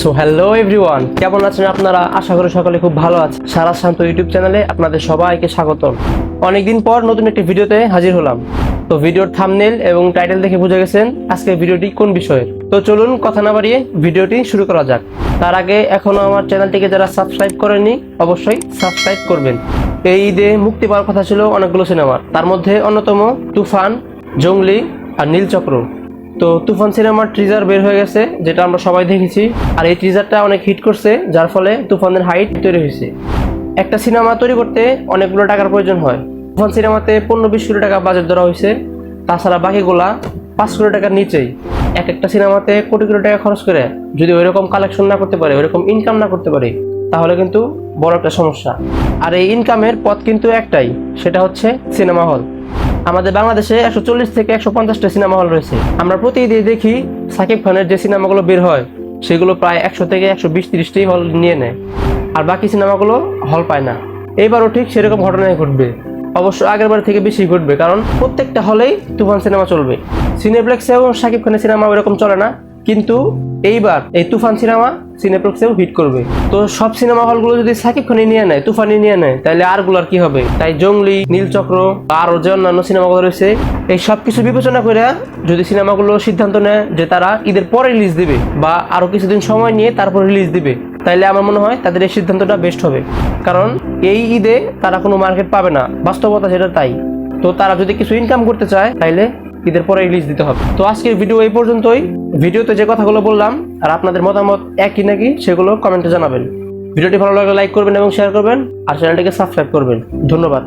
So hello everyone কেমন আছেন আপনারা? আশা করি সকলে খুব ভালো আছে সারা শান্ত ইউটিউব চ্যানেলে আপনাদের সবাইকে স্বাগতম। অনেকদিন পর নতুন একটি ভিডিওতে হাজির হলাম। তো ভিডিওর থামনেল এবং টাইটেল দেখে বুঝে গেছেন আজকে ভিডিওটি কোন বিষয়ের। তো চলুন কথা না বাড়িয়ে ভিডিওটি শুরু করা যাক। তার আগে এখনও আমার চ্যানেলটিকে যারা সাবস্ক্রাইব করেনি অবশ্যই সাবস্ক্রাইব করবেন। এই ঈদে মুক্তি পাওয়ার কথা ছিল অনেকগুলো সিনেমার। তার মধ্যে অন্যতম তুফান, জঙ্গলি আর নীলচক্র তো তুফান সিনেমার ট্রিজার বের হয়ে গেছে, যেটা আমরা সবাই দেখেছি। আর এই ট্রিজারটা অনেক হিট করছে, যার ফলে তুফানের হাইট তৈরি হয়েছে। একটা সিনেমা তৈরি করতে অনেকগুলো টাকার প্রয়োজন হয়। তুফান সিনেমাতে পনেরো বিশ কোটি টাকা বাজেট ধরা হয়েছে। তাছাড়া বাকিগুলা পাঁচ কোটি টাকার নিচেই। এক একটা সিনেমাতে কোটি কোটি টাকা খরচ করে যদি ওইরকম কালেকশন না করতে পারে, ওইরকম ইনকাম না করতে পারে, তাহলে কিন্তু বড় একটা সমস্যা। আর এই ইনকামের পথ কিন্তু একটাই, সেটা হচ্ছে সিনেমা হল আমাদের বাংলাদেশে একশো চল্লিশ থেকে একশো পঞ্চাশটা সিনেমা হল রয়েছে। আমরা প্রতিদিন দেখি সাকিব খানের যে সিনেমাগুলো বের হয়, সেগুলো প্রায় একশো থেকে একশো বিশ তিরিশটি হল নিয়ে নেয়, আর বাকি সিনেমাগুলো হল পায় না। এবারও ঠিক সেরকম ঘটনাই ঘটবে। অবশ্য আগের বার থেকে বেশি ঘটবে, কারণ প্রত্যেকটা হলেই তুফান সিনেমা চলবে। সিনেপ্লেক্সেও সাকিব খানের সিনেমা ওইরকম চলে না। কিন্তু এইবার এই তুফান সিনেমা সিনেপ্লেক্সেও হিট করবে। তো সব সিনেমা হলগুলো যদি সাকিব খানি নিয়ে নেয় তুফানি নিয়ে নেয়, তাহলে আরগুলার কি হবে? তাই জঙ্গলি, নীলচক্র আরও যে অন্যান্য সিনেমাগুলো রয়েছে, এই সব কিছু বিবেচনা করে যদি সিনেমাগুলো সিদ্ধান্ত নেয় যে তারা ঈদের পরে রিলিজ দিবে বা আরও কিছুদিন সময় নিয়ে তারপর রিলিজ দিবে, তাইলে আমার মনে হয় তাদের এই সিদ্ধান্তটা বেস্ট হবে। কারণ এই ঈদে তারা কোনো মার্কেট পাবে না। বাস্তবতা সেটা তাই। তো তারা যদি কিছু ইনকাম করতে চায়, তাইলে ঈদের পরে রিলিজ দিতে হবে। তো আজকের ভিডিও এই পর্যন্তই। ভিডিওতে যে কথাগুলো বললাম আর আপনাদের মতামত একই নাকি, সেগুলো কমেন্টে জানাবেন। ভিডিওটি ভালো লাগলে লাইক করবেন এবং শেয়ার করবেন, আর চ্যানেলটিকে সাবস্ক্রাইব করবেন। ধন্যবাদ।